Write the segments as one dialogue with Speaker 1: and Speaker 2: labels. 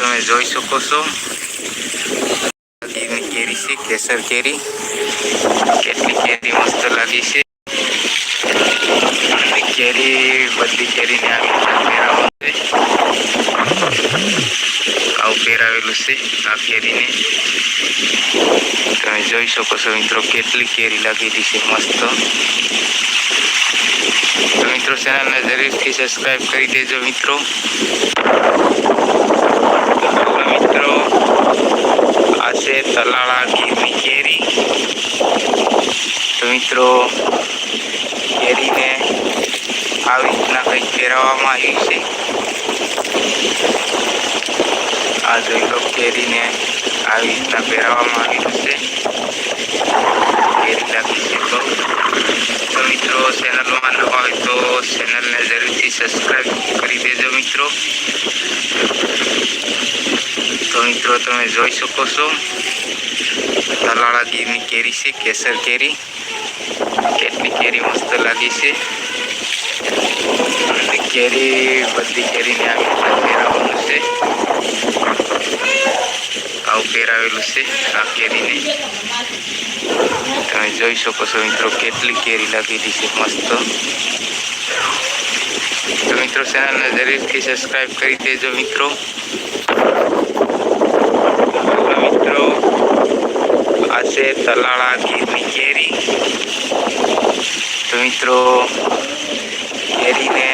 Speaker 1: તમે જોઈ શકો છો કેરી છે કેસર કેરી કેટલી કેરી મસ્ત લાગી છે કેરી બધી કેરીને આવી આવું પહેરાવેલું છે આ કેરીને તમે જોઈ શકો છો મિત્રો કેટલી કેરી લાગેલી છે મસ્ત તો મિત્રો ચેનલને જરૂરથી સબસ્ક્રાઈબ કરી દેજો મિત્રો મિત્રો આ છે તલાળા ગીરની કેરી તો મિત્રો કેરીને આવી રીતના કંઈક પહેરાવવામાં આવી છે. આ જોઈ લો કેરીને આવી રીતના પહેરાવવામાં આવી છે. કેરી લાગી છે તો તો મિત્રો, ચેનલમાં નવા હોય તો ચેનલને જરૂરથી સબસ્ક્રાઈબ કરી દેજો મિત્રો. તો મિત્રો, તમે જોઈ શકો છો. તલાળા ગીરની કેરી છે, કેસર કેરી. કેટલી કેરી મસ્ત લાગી છે. કેરી, બધી કેરીને આવી પહેરાવવાનું છે. આવું પહેરાવેલું છે, આ કેરીને. તમે જોઈ શકો છો મિત્રો, કેટલી કેરી લાગેલી છે, મસ્ત. તો મિત્રો ચેનલને જરૂરથી સબસ્ક્રાઈબ કરી દેજો મિત્રો તો મિત્રો આ છે તલાળા ગીરની કેરી તો મિત્રો કેરીને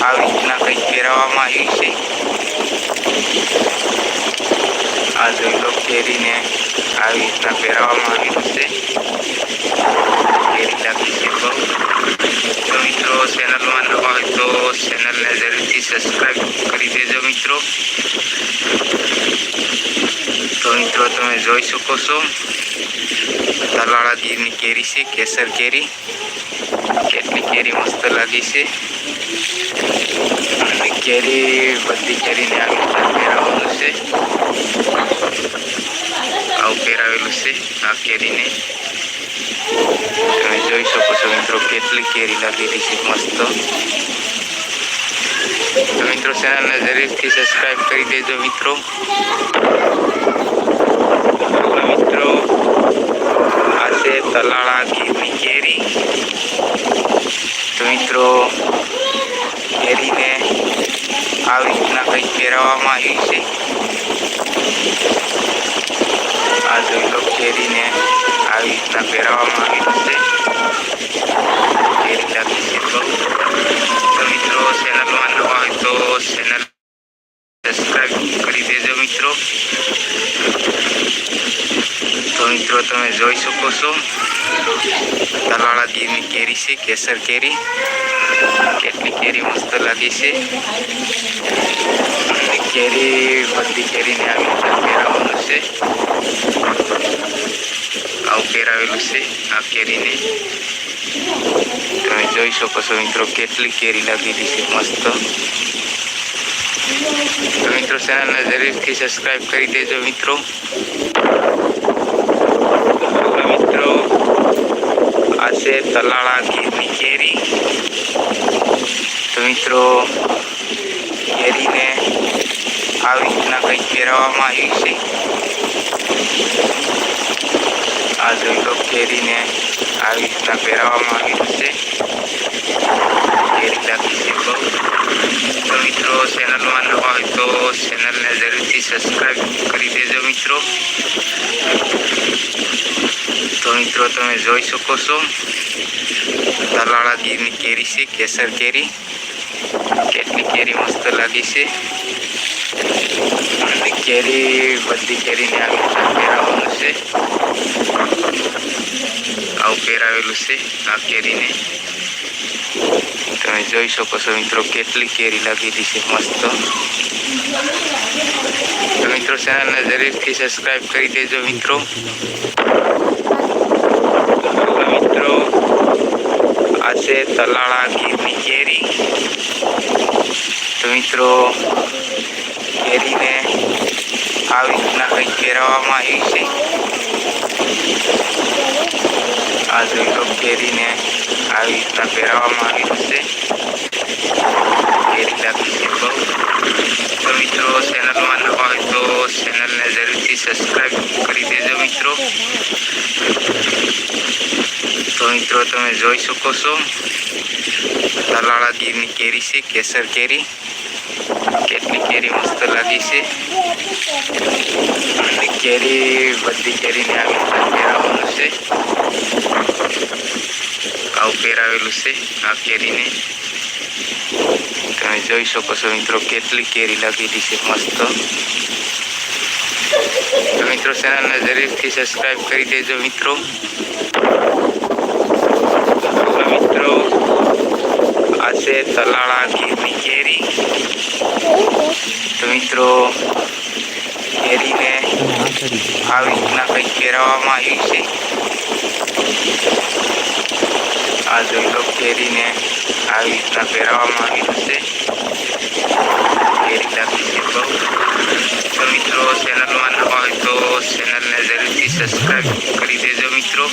Speaker 1: આવી રીતના કંઈક પહેરાવવામાં આવી છે. આ જોઈ લો કેરીને આવી રીતના પહેરાવવામાં આવેલું છે. કેરી લાગી છે તો મિત્રો ચેનલમાં નવા હોય તો ચેનલને જરૂરથી સબસ્ક્રાઈબ કરી દેજો મિત્રો. તો મિત્રો, તમે જોઈ શકો છો. તલાળા ગીરની કેરી છે, કેસર કેરી. કેટલી કેરી મસ્ત લાગી છે. કેરી બધી કેરીને આવી રીતના પહેરાવવાનું છે આવું પહેરાવેલું છે, આ કેરીને. તમે જોઈ શકો છો મિત્રો કેટલી કેરી લાગેલી છે, મસ્ત. તો મિત્રો ચેનલને જરૂરથી સબસ્ક્રાઈબ કરી દેજો મિત્રો. મિત્રો, આ છે તલાળા ગીરની કેરી. તો મિત્રો, કેરીને આવી રીતના કંઈક પહેરાવવામાં આવી છે. આ જોઈ લો કેરીને આવી રીતના પહેરાવવામાં આવેલું છે. કેરી લાગી છે તો મિત્રો ચેનલમાં નવા હોય તો ચેનલ સબસ્ક્રાઈબ કરી દેજો મિત્રો. તો મિત્રો, તમે જોઈ શકો છો. તલાળા ગીરની કેરી છે, કેસર કેરી. કેટલી કેરી મસ્ત લાગી છે. કેરી બધી કેરીને આવી રીતના પહેરાવવાનું છે. આવું પહેરાવેલું છે, આ કેરીને તમે જોઈ શકો છો મિત્રો કેટલી કેરી લાગેલી છે, મસ્ત. તો મિત્રો ચેનલને જરૂરથી સબસ્ક્રાઈબ કરી દેજો મિત્રો. મિત્રો, આ છે તલાળા ગીરની કેરી. તો મિત્રો, કેરીને આવી રીતના કંઈક પહેરાવવામાં આવી છે. આ જોઈ લો કેરીને આવી રીતના પહેરાવવામાં આવેલું છે કેરી લાગી છે બહુ તો મિત્રો ચેનલમાં નવા હોય તો ચેનલને જરૂરથી સબસ્ક્રાઈબ કરી દેજો મિત્રો. તો મિત્રો તમે જોઈ શકો છો તલાળા ગીરની કેરી છે, કેસર કેરી. કેટલી કેરી મસ્ત લાગી છે. કેરી, બધી કેરીને રીતના પહેરાવવાનું છે. આવું પહેરાવેલું છે આ કેરીને. તમે જોઈ શકો છો મિત્રો કેટલી કેરી લાગેલી છે, મસ્ત. તો મિત્રો ચેનલને જરૂરથી સબસ્ક્રાઈબ કરી દેજો મિત્રો. મિત્રો આ છે તલાળા ગીરની કેરી. તો મિત્રો કેરીને આવી રીતના કંઈક પહેરાવવામાં આવી છે. આ જોઈ લો કેરીને આવી રીતના પહેરાવવામાં આવી છે. કેરી લાગી છે બહુ. તો મિત્રો, ચેનલમાં નવા હોય તો ચેનલને જરૂરથી સબસ્ક્રાઈબ કરી દેજો મિત્રો. તો મિત્રો, તમે જોઈ શકો છો. તલાળા ગીરની કેરી છે, કેસર કેરી. કેટલી કેરી મસ્ત લાગી છે. અને કેરી બધી કેરીને આવી પહેરાવવાનું છે. આવું પહેરાવેલું છે આ કેરીને. તમે જોઈ શકો છો મિત્રો કેટલી કેરી લાગેલી છે મસ્ત. તો મિત્રો ચેનલને જરૂરથી સબસ્ક્રાઈબ કરી દેજો મિત્રો. મિત્રો, આ છે તલાળા કેરી તો મિત્રો કેરીને આવી રીતના કંઈક પહેરાવવામાં આવી છે. આ જોઈ લો કેરીને આવી રીતના પહેરાવવામાં આવ્યું છે. કેરી લાગી છે બહુ ચેનલમાં નવા હોય તો ચેનલને જરૂરથી સબસ્ક્રાઈબ કરી દેજો મિત્રો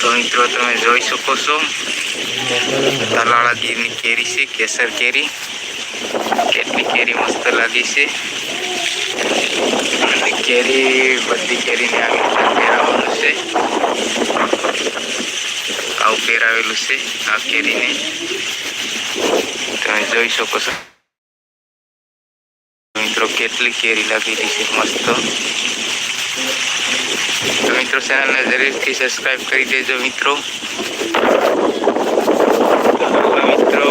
Speaker 1: તો મિત્રો તમે જોઈ શકો છો તલાળા ગીરની કેરી છે કેસર કેરી કેટલી કેરી મસ્ત લાગી છે અને કેરી બધી કેરીને આવી રીતે પહેરાવવાનું છે આવું પહેરાવેલું છે આ કેરીને તમે જોઈ શકો છો કેટલી કેરી લાગેલી છે, મસ્ત. તો મિત્રો ચેનલને જરૂરથી સબસ્ક્રાઈબ કરી દેજો, મિત્રો. મિત્રો,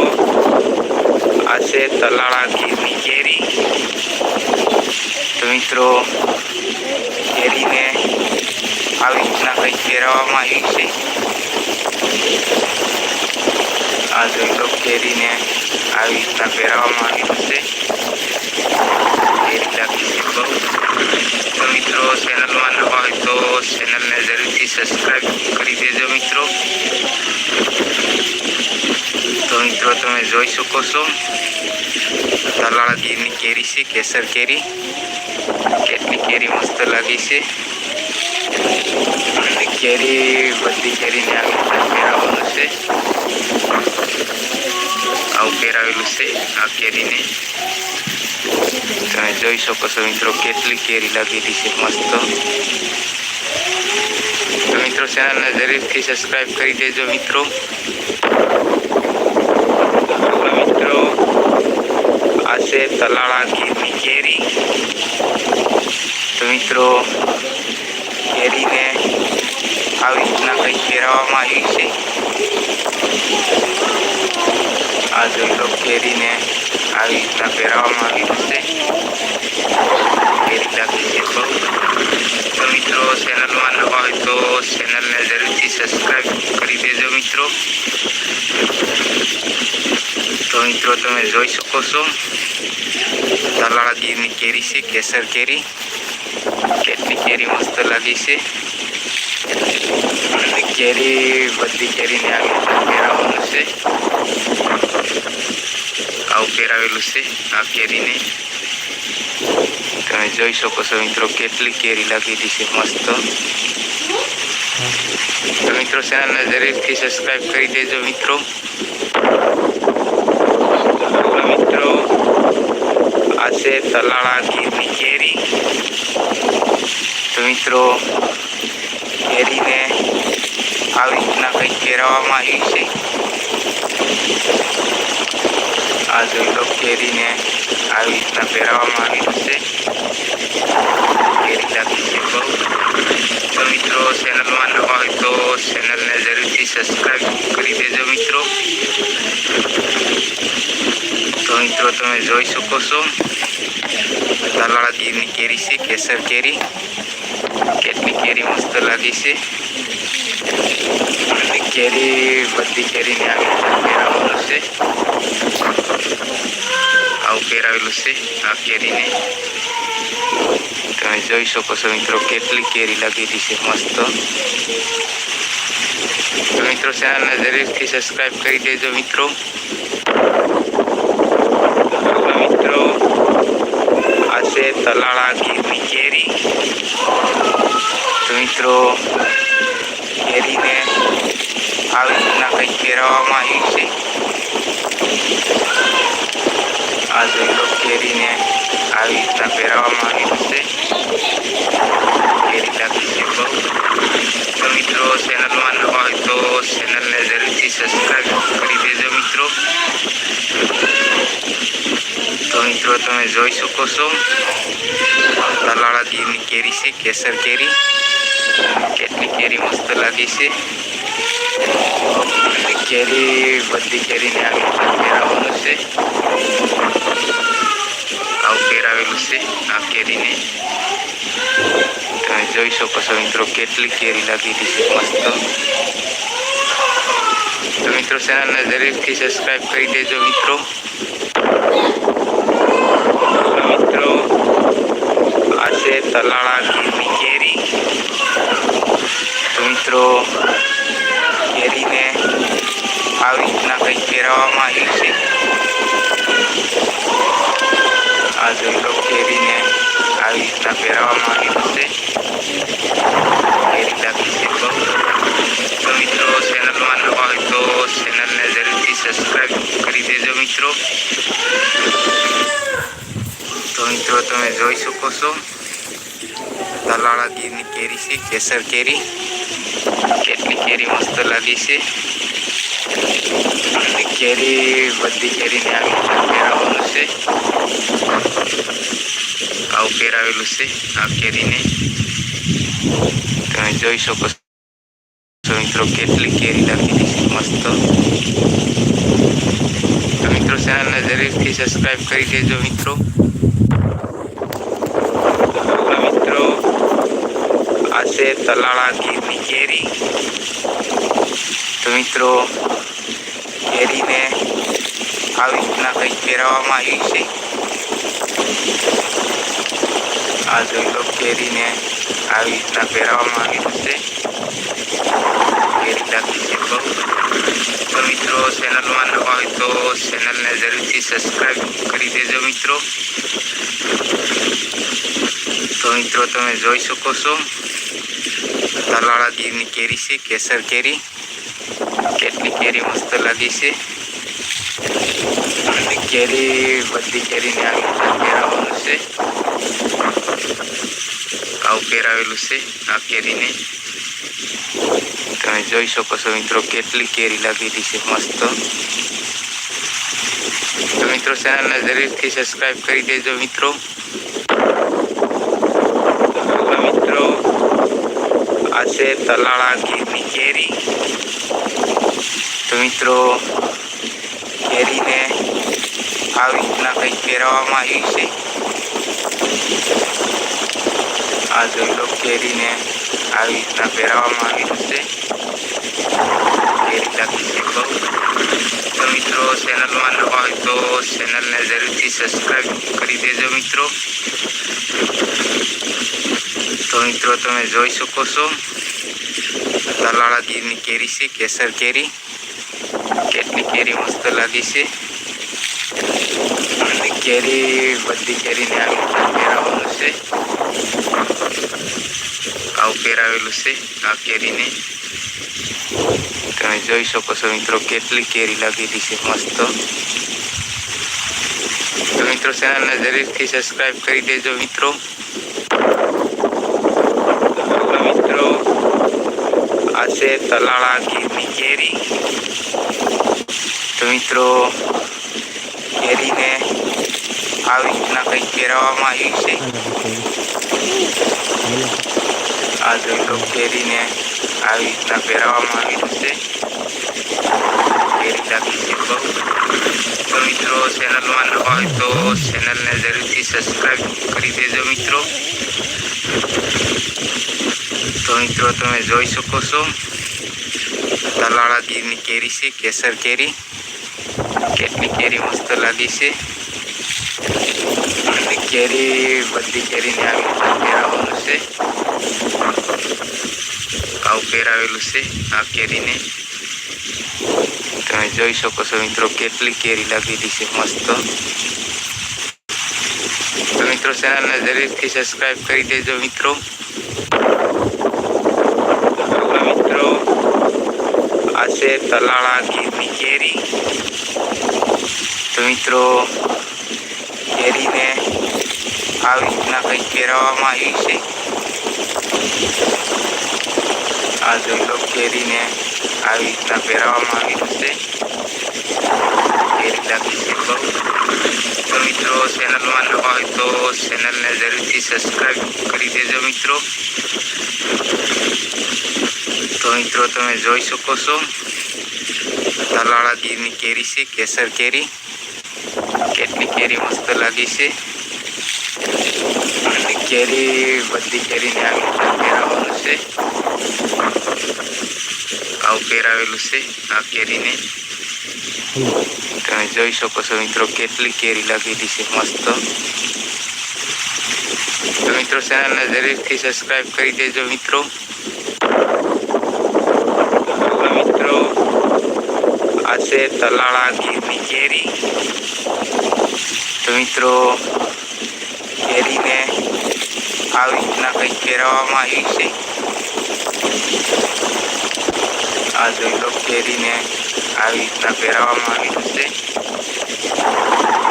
Speaker 1: આ છે તલાળા ગીરની કેરી. તો મિત્રો, કેરીને આવી રીતના કંઈક પહેરાવવામાં આવ્યું છે. આ જોઈ લો, કેરીને આવી રીતના પહેરાવવામાં આવ્યું છે. લાગી છે તો મિત્રો ચેનલમાં નવા હોય તો ચેનલને જરૂરથી સબસ્ક્રાઈબ કરી દેજો મિત્રો તો મિત્રો તમે જોઈ શકો છો તલાળાગીરીની કેરી છે કેસર કેરી કેટલી કેરી મસ્ત લાગી છે અને કેરી બધી કેરીને આવી પહેરાવવાનું છે આવું પહેરાવેલું છે આ કેરીને તમે જોઈ શકો છો મિત્રો કેટલી કેરી લાગેલી છે, મસ્ત. તો મિત્રો ચેનલને જરૂરથી સબસ્ક્રાઈબ કરી દેજો મિત્રો. મિત્રો, આ છે તલાળા કેરી. તો મિત્રો, કેરીને આવી રીતના કંઈક પહેરાવવામાં આવી છે. આ જોઈ લો કેરીને આવી રીતના પહેરાવવામાં આવ્યું છે. કેરી લાગી છે બહુ તો મિત્રો ચેનલમાં નવા હોય તો ચેનલને જરૂરથી સબસ્ક્રાઈબ કરી દેજો મિત્રો. તો મિત્રો, તમે જોઈ શકો છો. તલાળા ગીરની કેરી છે, કેસર કેરી. કેટલી કેરી મસ્ત લાગી છે. કેરી, બધી કેરીને આવી રીતના પહેરાવવાનું છે. આવું પહેરાવેલું છે આ કેરીને તમે જોઈ શકો છો મિત્રો કેટલી કેરી લાગેલી છે મસ્ત તો મિત્રો ચેનલને જરૂરથી સબસ્ક્રાઈબ કરી દેજો મિત્રો મિત્રો આ છે તલાળા ગીરની કેરી તો મિત્રો કેરીને આવી રીતના કંઈક પહેરાવવામાં આવ્યું છે આ જોઈ લો કેરીને આવી રીતના પહેરાવવામાં આવ્યું છે. કેરી લાગી છે બહુ તો મિત્રો, ચેનલમાં નવા હોય તો ચેનલને જરૂરથી સબસ્ક્રાઈબ કરી દેજો મિત્રો. તો મિત્રો, તમે જોઈ શકો છો. તલાળા ગીરની કેરી છે, કેસર કેરી. કેટલી કેરી મસ્ત લાગી છે. કેરી, બધી કેરીને આવી પહેરાવેલું છે. આવું પહેરાવેલું છે, આ કેરીને. તમે જોઈ શકો છો મિત્રો, કેટલી કેરી લાગેલી છે, મસ્ત. તો મિત્રો ચેનલને જરૂરથી સબસ્ક્રાઈબ કરી દેજો મિત્રો. મિત્રો, આ છે તલાળા ગીરની કેરી. તો મિત્રો આવી રીતના કંઈક પહેરાવવામાં આવ્યું છે. આ જોઈ લો, કેરીને આવી રીતના પહેરાવવામાં આવ્યું છે. કેરી લાગી છે તો મિત્રો, ચેનલમાં નવા હોય તો ચેનલને જરૂરથી સબસ્ક્રાઈબ કરી દેજો મિત્રો. તો મિત્રો, તમે જોઈ શકો છો. તલાળા ગીરની કેરી છે, કેસર કેરી. કેટલી કેરી મસ્ત લાગી છે. કેરી, બધી કેરીને આવી પહેરાવવાનું છે. આવું કેરાવેલું છે આ કેરીને. તમે જોઈ શકો છો મિત્રો કેટલી કેરી લાગેલી છે મસ્ત. તો મિત્રો ચેનલને જરૂરથી સબસ્ક્રાઈબ કરી દેજો મિત્રો. મિત્રો, આ છે તલાળા કેરી. તો મિત્રો આવી રીતના કંઈક પહેરાવવામાં આવ્યું છે. આ લો, કેરીને આવી રીતના પહેરાવવામાં આવ્યું છે. કેરી લાગી છે તો તો મિત્રો, ચેનલમાં નવા હોય તો ચેનલને જરૂરથી સબસ્ક્રાઈબ કરી દેજો મિત્રો. તો મિત્રો, તમે જોઈ શકો છો. તલાળા ગીરની કેરી છે, કેસર કેરી. કેટલી કેરી મસ્ત લાગી છે. કેરી, બધી કેરીને આવી પહેરાવવાનું છે. આવું પહેરાવેલું છે આ કેરીને. તમે જોઈ શકો છો મિત્રો કેટલી કેરી લાગેલી છે, મસ્ત. તો મિત્રો ચેનલને જરૂરથી સબસ્ક્રાઈબ કરી દેજો મિત્રો. મિત્રો, આ છે તલાળા ગીરની કેરી. તો મિત્રો, કેરીને આવી રીતના કંઈક પહેરાવવામાં આવ્યું છે. આ જોઈ લો, કેરીને આવી રીતના પહેરાવવામાં આવ્યું છે. કેરી લાગી છે બહુ. તો મિત્રો, ચેનલમાં નવા હોય તો ચેનલને જરૂરથી સબસ્ક્રાઈબ કરી દેજો મિત્રો. તો મિત્રો, તમે જોઈ શકો છો. તલાળા ગીરની કેરી છે, કેસર કેરી. કેટલી કેરી મસ્ત લાગી છે. કેરી, બધી કેરીને આ પહેરાવવાનું છે. આવું પહેરાવેલું છે આ કેરીને. તમે જોઈ શકો છો મિત્રો કેટલી કેરી લાગેલી છે મસ્ત. તો મિત્રો ચેનલને જરૂરથી સબસ્ક્રાઈબ કરી દેજો મિત્રો. મિત્રો, આ છે તલાળા ગીરની કેરી. તો મિત્રો કેરીને આવી રીતના કંઈક પહેરાવવામાં આવ્યું છે. આ જોઈ લો કેરીને આવી રીતના પહેરાવવામાં આવ્યું છે. કેરી લાગી છે તો મિત્રો, ચેનલમાં નવા હોય તો ચેનલને જરૂરથી સબસ્ક્રાઈબ કરી દેજો મિત્રો. તો મિત્રો, તમે જોઈ શકો છો. તલાળા ગીરની કેરી છે, કેસર કેરી. કેરી મસ્ત લાગી છે. અને કેરી બધી કેરીને આ પહેરાવવાનું છે. આવું પહેરાવેલું છે આ કેરીને. તમે જોઈ શકો છો મિત્રો કેટલી કેરી લાગેલી છે મસ્ત. તો મિત્રો ચેનલને જરૂરથી સબસ્ક્રાઈબ કરી દેજો મિત્રો. મિત્રો, આ છે તલાળા ગીરની કેરી. તો મિત્રો કેરીને આવી રીતના કંઈક પહેરાવવામાં આવ્યું છે. આ જોઈ લો કેરીને આવી રીતના પહેરાવવામાં આવી છે. કેરી લાગી છે બહુ. તો મિત્રો ચેનલમાં નવા હોય તો ચેનલને જરૂરથી સબસ્ક્રાઈબ કરી દેજો મિત્રો. તો મિત્રો તમે જોઈ શકો છો. તલાળા ગીરની કેરી છે કેસર કેરી. કેટલી કેરી મસ્ત લાગી છે. અને કેરી બધી કેરીને આવી પહેરાવવાનું છે. આવું પહેરાવેલું છે આ કેરીને. તમે જોઈ શકો છો મિત્રો કેટલી કેરી લાગેલી છે મસ્ત. તો મિત્રો ચેનલને જરૂરથી સબસ્ક્રાઈબ કરી દેજો મિત્રો. મિત્રો, આ છે તલાળા ગીરની તો મિત્રો કેરીને આવી રીતના કંઈક પહેરાવવામાં આવ્યું છે. આ જોઈ લો કેરીને આવી રીતના પહેરાવવામાં આવ્યું છે. કેરી લાગી છે તો મિત્રો ચેનલમાં નવા હોય તો ચેનલને જરૂરથી સબસ્ક્રાઈબ કરી દેજો મિત્રો. તો મિત્રો, તમે જોઈ શકો છો. તલાળા ગીરની કેરી છે, કેસર કેરી. કેટલી કેરી મસ્ત લાગી છે અને કેરી બધી કેરીને રીતે પહેરાવવાનું છે આવું પહેરાવેલું છે આ કેરીને તમે જોઈ શકો છો મિત્રો કેટલી કેરી લાગેલી છે મસ્ત તો મિત્રો ચેનલને જરૂરથી સબસ્ક્રાઈબ કરી દેજો મિત્રો તો મિત્રો આ છે, તલાળા ગીરની કેરી. તો મિત્રો, કેરીને આવી રીતના કંઈક પહેરાવવામાં આવ્યું છે. આ જોઈ લો, કેરીને આવી રીતના પહેરાવવામાં આવ્યું છે.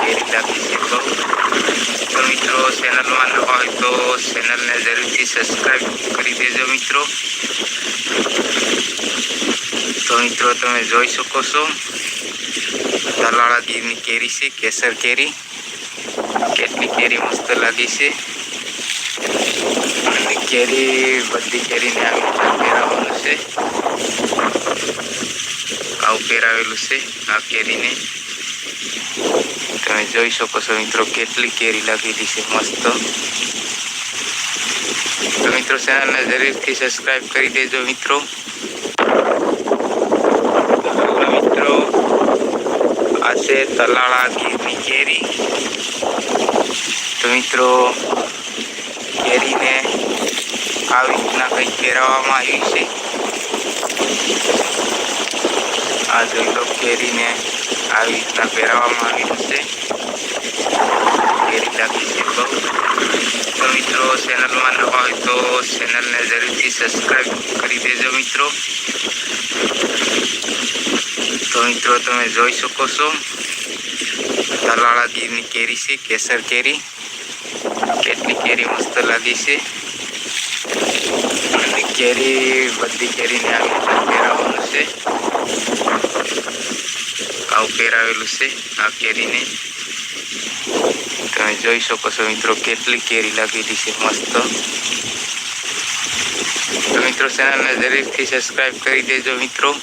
Speaker 1: કેરી લાગી છે બહુ તો મિત્રો ચેનલમાં નવા હોય તો ચેનલને જરૂરથી સબસ્ક્રાઈબ કરી દેજો મિત્રો તો મિત્રો તમે જોઈ શકો છો તલાળા ગીરની કેરી છે કેસર કેરી કેટલી કેરી મસ્ત લાગી છે અને કેરી બધી કેરીને આવી રીતના પહેરાવવાનું છે આવું પહેરાવેલું છે આ કેરીને તમે જોઈ શકો છો મિત્રો, કેટલી કેરી લાગેલી છે, મસ્ત. તો મિત્રો ચેનલને જરૂરથી સબસ્ક્રાઈબ કરી દેજો મિત્રો. મિત્રો, આ છે તલાળા ગીરની કેરી. તો મિત્રો, કેરીને આવી રીતના કંઈક પહેરાવવામાં આવ્યું છે. આ જોઈ લો, કેરીને આવી રીતના પહેરાવવામાં આવ્યું છે કેરી લાગી છે બહુ તો મિત્રો, ચેનલમાં નવા હોય તો ચેનલને જરૂરથી સબસ્ક્રાઈબ કરી દેજો મિત્રો. તો મિત્રો, તમે જોઈ શકો છો. તલાળા ગીરની કેરી છે, કેસર કેરી. કેટલી કેરી મસ્ત લાગી છે. અને કેરી, બધી કેરીને આવી પહેરાવવાનું છે. આવું પહેરાવેલું છે, આ કેરીને. તમે જોઈ શકો છો. મિત્રો, કેટલી કેરી લાગેલી છે. મસ્ત. તો મિત્રો ચેનલને જરૂરથી સબસ્ક્રાઈબ કરી દેજો, મિત્રો.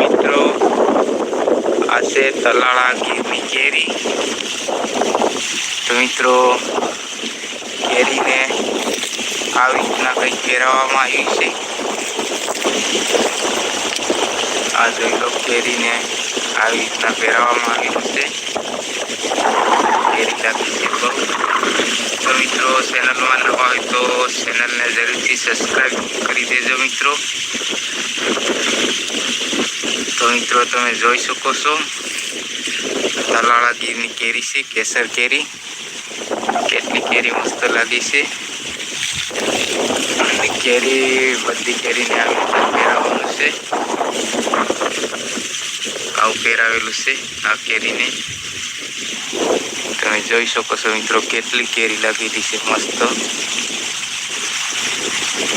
Speaker 1: મિત્રો, આ છે તલાળા ગીરની કેરી. તો મિત્રો, કેરીને આવી રીતના કંઈક પહેરાવવામાં આવ્યું છે. આ જોઈ લો કેરીને આવી રીતના પહેરાવવામાં આવી છે કેરી લાગી છે તો મિત્રો ચેનલમાં નવા હોય તો ચેનલને જરૂરથી સબસ્ક્રાઈબ કરી દેજો મિત્રો. તો મિત્રો, તમે જોઈ શકો છો તલાળા ગીરની કેરી છે, કેસર કેરી. કેટલી કેરી મસ્ત લાગી છે. કેરી, બધી કેરીને આવી પહેરાવવાનું છે. આવું પહેરાવેલું છે, આ કેરીને. તમે જોઈ શકો છો મિત્રો કેટલી કેરી લાગેલી છે, મસ્ત.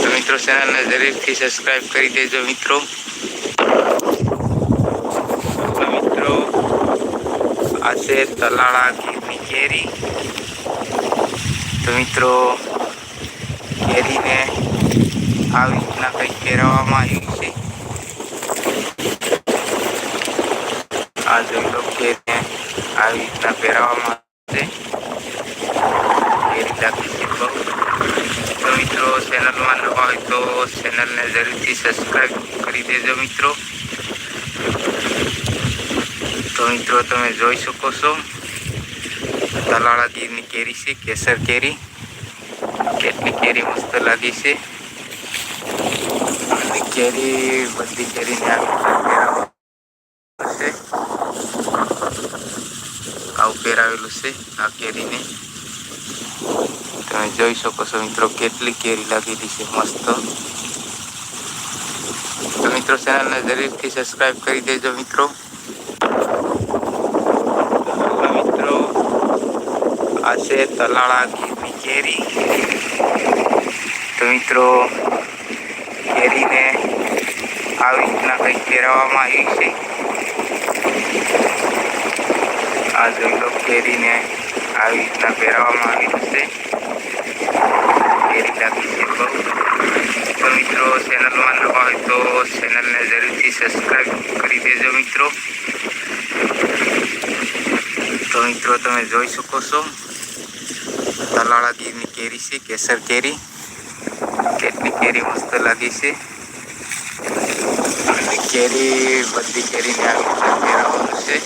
Speaker 1: તો મિત્રો ચેનલને જરૂરથી સબસ્ક્રાઈબ કરી દેજો મિત્રો. મિત્રો, આ છે તલાળા ગીરની કેરી. તો મિત્રો, કેરીને આવી રીતના કંઈક પહેરાવવામાં આવ્યું છે. આ જોઈ લો કે આવી રીતના પહેરાવવામાં આવે છે કેરી લાગી છે તો મિત્રો ચેનલમાં નવા હોય તો ચેનલને જરૂરથી સબસ્ક્રાઈબ કરી દેજો મિત્રો. તો મિત્રો તમે જોઈ શકો છો તલાળા દીરની કેરી છે, કેસર કેરી. કેટલી કેરી મસ્ત લાગી છે. કેરી, બધી કેરીને છે. આવું પહેરાવેલું છે, આ કેરીને. તમે જોઈ શકો છો મિત્રો કેટલી કેરી લાગેલી છે, મસ્ત. તો મિત્રો ચેનલને જરૂરથી સબસ્ક્રાઈબ કરી દેજો મિત્રો. તો છે તલાળા કેરી. તો મિત્રો કેરીને આવી રીતના કંઈક પહેરાવવામાં આવી છે. આ જોઈ લો કેરીને આવી રીતના પહેરાવવામાં આવી છે લાગી છે તો મિત્રો, ચેનલમાં નવા હોય તો ચેનલને જરૂરથી સબસ્ક્રાઈબ કરી દેજો મિત્રો. તો મિત્રો, તમે જોઈ શકો છો. તલાળા ગીરની કેરી છે, કેસર કેરી. કેટલી કેરી મસ્ત લાગી છે. કેરી, બધી કેરીને રીતના પહેરાવેલું છે.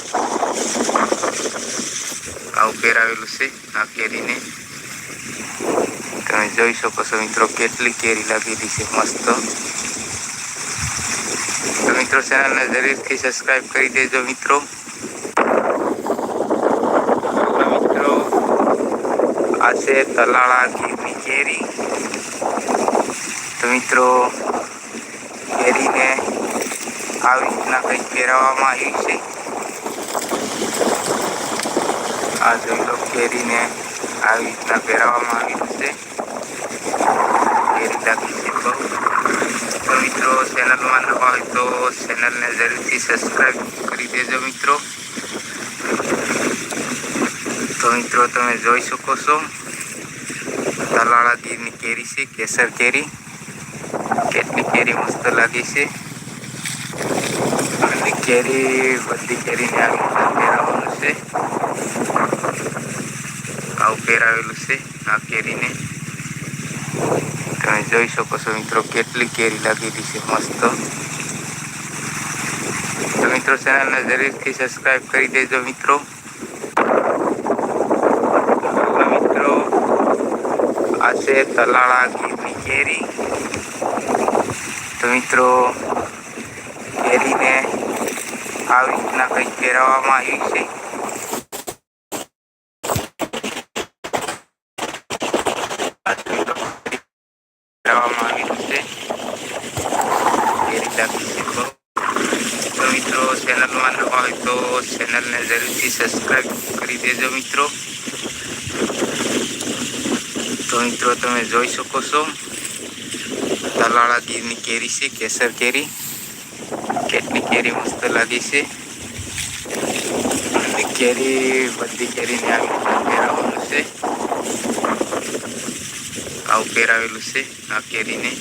Speaker 1: આવું પહેરાવેલું છે આ કેરીને. તમે જોઈ શકો છો મિત્રો કેટલી કેરી લાગેલી છે મસ્ત. તો મિત્રો ચેનલને જરૂરથી સબસ્ક્રાઈબ કરી દેજો મિત્રો. મિત્રો, આ છે તલાળા ગીરની કેરી. તો મિત્રો કેરીને આવી રીતના કંઈક પહેરાવવામાં આવી છે. આ જોઈ લો કેરીને આવી રીતના પહેરાવવામાં આવ્યું છે. કેરી લાગી છે. બહુ તો મિત્રો, ચેનલમાં નવા હોય તો ચેનલને જરૂરથી સબસ્ક્રાઈબ કરી દેજો મિત્રો. તો મિત્રો, તમે જોઈ શકો છો. તલાળા ગીરની કેરી છે, કેસર કેરી. કેરી મસ્ત લાગી છે. અને કેરી, બધી કેરીને આવી રીતના પહેરાવવાનું છે. આવું પહેરાવેલું છે આ કેરીને. તમે જોઈ શકો છો મિત્રો કેટલી કેરી લાગેલી છે મસ્ત. તો મિત્રો ચેનલને જરૂરથી સબસ્ક્રાઈબ કરી દેજો મિત્રો. મિત્રો, આ છે તલાળા કેરી. તો મિત્રો, કેરીને આવી રીતના કંઈક પહેરાવવામાં આવી છે. ચેનલમાં નવા હોય તો ચેનલને જરૂરથી સબસ્ક્રાઈબ કરી દેજો મિત્રો. તો મિત્રો, તમે જોઈ શકો છો. તલાળા ગીરની કેરી છે, કેસર કેરી. કેટલી કેરી મસ્ત લાગી છે. કેરી, બધી કેરીને આવી રીતના પહેરાવવાનું છે. આવું પહેરાવેલું છે આ કેરીને.